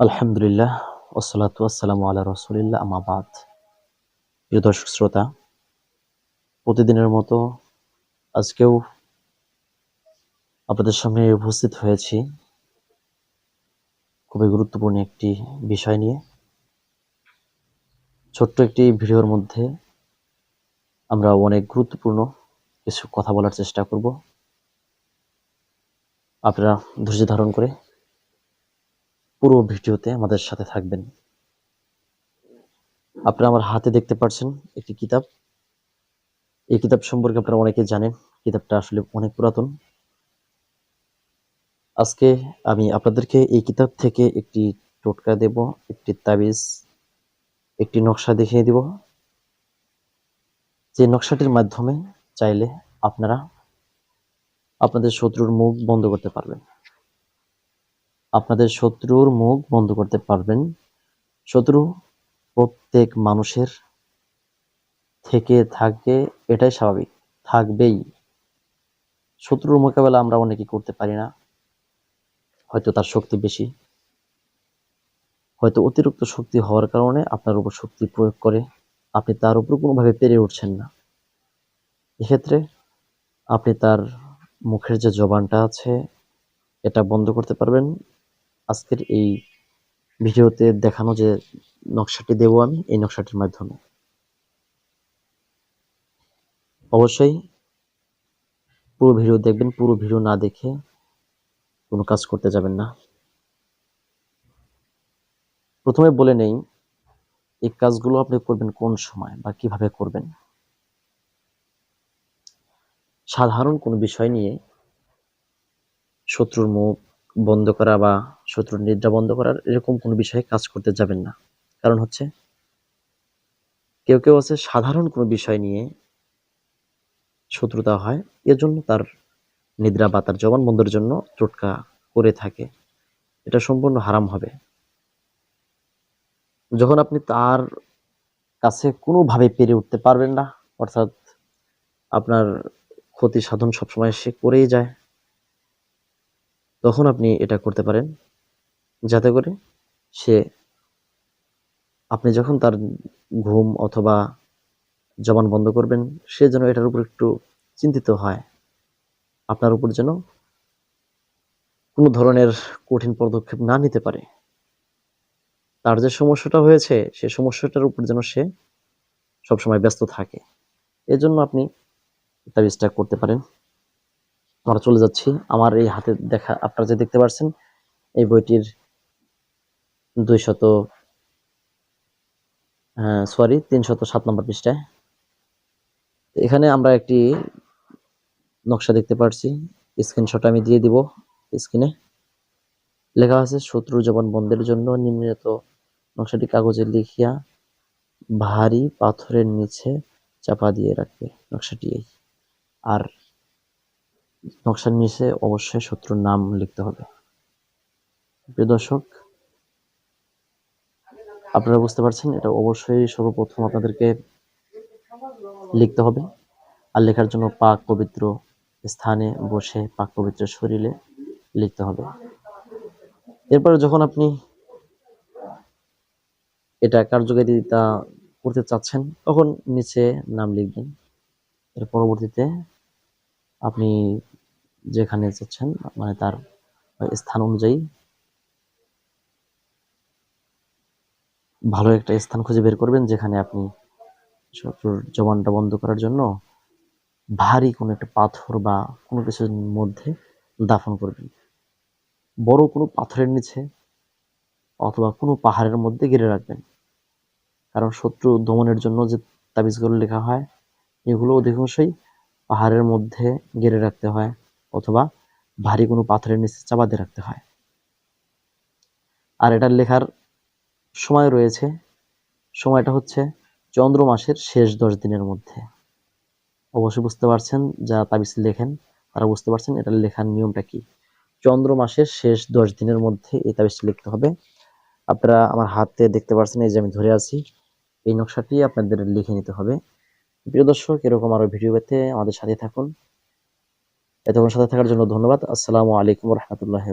আলহামদুলিল্লাহ ওসালাতু আসসালামু আলা রসুলিল্লাহ আমাবাদ প্রিয় দর্শক শ্রোতা, প্রতিদিনের মতো আজকেও আপনাদের সামনে উপস্থিত হয়েছি খুবই গুরুত্বপূর্ণ একটি বিষয় নিয়ে। ছোট্ট একটি ভিডিওর মধ্যে আমরা অনেক গুরুত্বপূর্ণ কিছু কথা বলার চেষ্টা করব। আপনারা ধৈর্য ধারণ করে পুরো ভিডিওতে আমাদের সাথে থাকবেন। আপনারা আমার হাতে দেখতে পাচ্ছেন একটি কিতাব। এই কিতাব সম্পর্কে আপনারা অনেকে জানেন, কিতাবটা আসলে অনেক পুরাতন। আজকে আমি আপনাদেরকে এই কিতাব থেকে একটি টোটকা দেব, একটি তাবিজ, একটি নকশা দেখিয়ে দিব। যে নকশাটির মাধ্যমে চাইলে আপনারা আপনাদের শত্রুর মুখ বন্ধ করতে পারবেন। আপনাদের শত্রুর মুখ বন্ধ করতে পারবেন। শত্রু প্রত্যেক মানুষের থেকে থাকে, এটাই স্বাভাবিক, থাকবেই। শত্রুর মোকাবেলা আমরা অনেকে করতে পারি না। হয়তো তার শক্তি বেশি। হয়তো অতিরিক্ত শক্তি হওয়ার কারণে আপনার উপর শক্তি প্রয়োগ করে আপনি তার উপর কোনোভাবে পেরে উঠছেন না। এক্ষেত্রে আপনি তার মুখের যে জবানটা আছে, এটা বন্ধ করতে পারবেন। আজকের এই ভিডিওতে দেখানো যে নকশাটি দেব আমি, এই নকশাটির মাধ্যমে। অবশ্যই পুরো ভিডিও দেখবেন, পুরো ভিডিও না দেখে কোনো কাজ করতে যাবেন না। প্রথমে বলে নেই এই কাজগুলো আপনি করবেন কোন সময় বা কীভাবে করবেন। সাধারণ কোনো বিষয় নিয়ে শত্রুর মুখ বন্ধ করা বা শত্রুর নিদ্রা বন্ধ করার এরকম কোনো বিষয়ে কাজ করতে যাবেন না। কারণ হচ্ছে, কেউ কেউ আছে সাধারণ কোনো বিষয় নিয়ে শত্রুতা হয়, এজন্য তার নিদ্রা বা তার জবান বন্ধের জন্য টোটকা করে থাকে। এটা সম্পূর্ণ হারাম হবে। যখন আপনি তার কাছে কোনোভাবে পেরে উঠতে পারবেন না, অর্থাৎ আপনার ক্ষতি সাধন সবসময় সে করেই যায়, তখন আপনি এটা করতে পারেন। যাতে করে সে, আপনি যখন তার ঘুম অথবা জবান বন্ধ করবেন, সে যেন এটার উপর একটু চিন্তিত হয়। আপনার উপর যেন কোনো ধরনের কঠিন পদক্ষেপ না নিতে পারে। তার যে সমস্যাটা হয়েছে, সে সমস্যাটার উপর যেন সে সবসময় ব্যস্ত থাকে। এজন্য আপনি তাবিজটা করতে পারেন। আমরা চলে যাচ্ছি। আমার এই হাতে দেখা, আপনারা যে দেখতে পাচ্ছেন এই বইটির দুই শত সরি তিনশত সাত নম্বর পৃষ্ঠায়। এখানে আমরা একটি নকশা দেখতে পাচ্ছি স্ক্রিনশট আমি দিয়ে দিব স্ক্রিনে লেখা আছে, শত্রু জবান বন্ধের জন্য নিম্নত নকশাটি কাগজে লিখিয়া ভারী পাথরের নিচে চাপা দিয়ে রাখবে। নকশাটি এই। আর নকশার নিচে অবশ্যই শত্রুর নাম লিখতে হবে। প্রিয় দর্শক আপনারা বুঝতে পারছেন, এটা অবশ্যই সর্বপ্রথম আপনাদেরকে লিখতে হবে আর লেখার জন্য পাক পবিত্র স্থানে বসে পাক পবিত্র শরীরে লিখতে হবে। এরপরে যখন আপনি এটা কার্যকারিতা করতে চাচ্ছেন, তখন নিচে নাম লিখবেন। এর পরবর্তীতে আপনি যেখানে যাচ্ছেন মানে তার স্থান অনুযায়ী ভালো একটা স্থান খুঁজে বের করবেন যেখানে আপনি শত্রুর জবানটা বন্ধ করার জন্য ভারী কোনো একটা পাথর বা কোনো কিছুর মধ্যে দাফন করবেন। বড় কোনো পাথরের নিচে অথবা কোনো পাহাড়ের মধ্যে ঘিরে রাখবেন। কারণ শত্রু দমনের জন্য যে তাবিজগুলো লেখা হয়, এগুলো অধিকাংশই পাহাড়ের মধ্যে ঘিরে রাখতে হয় অথবা ভারী কোনো পাথরের নিচে চাপা দিয়ে রাখতে হয়। আর এটার লেখার সময় রয়েছে। সময়টা হচ্ছে চন্দ্র মাসের শেষ দশ দিনের মধ্যে। অবশ্যই বুঝতে পারছেন যারা তাবিজ লেখেন, তারা বুঝতে পারছেন এটা লেখার নিয়মটা কি। চন্দ্র মাসের শেষ দশ দিনের মধ্যে এই তাবিজটি লিখতে হবে। আপনারা আমার হাতে দেখতে পাচ্ছেন এই যে আমি ধরে আছি, এই নকশাটি আপনাদের লিখে নিতে হবে। প্রিয় দর্শক, এরকম আরও ভিডিও পেতে আমাদের সাথে থাকুন। এতক্ষণ সাথে থাকার জন্য ধন্যবাদ। আসসালামু আলাইকুম রহমতুল্লাহ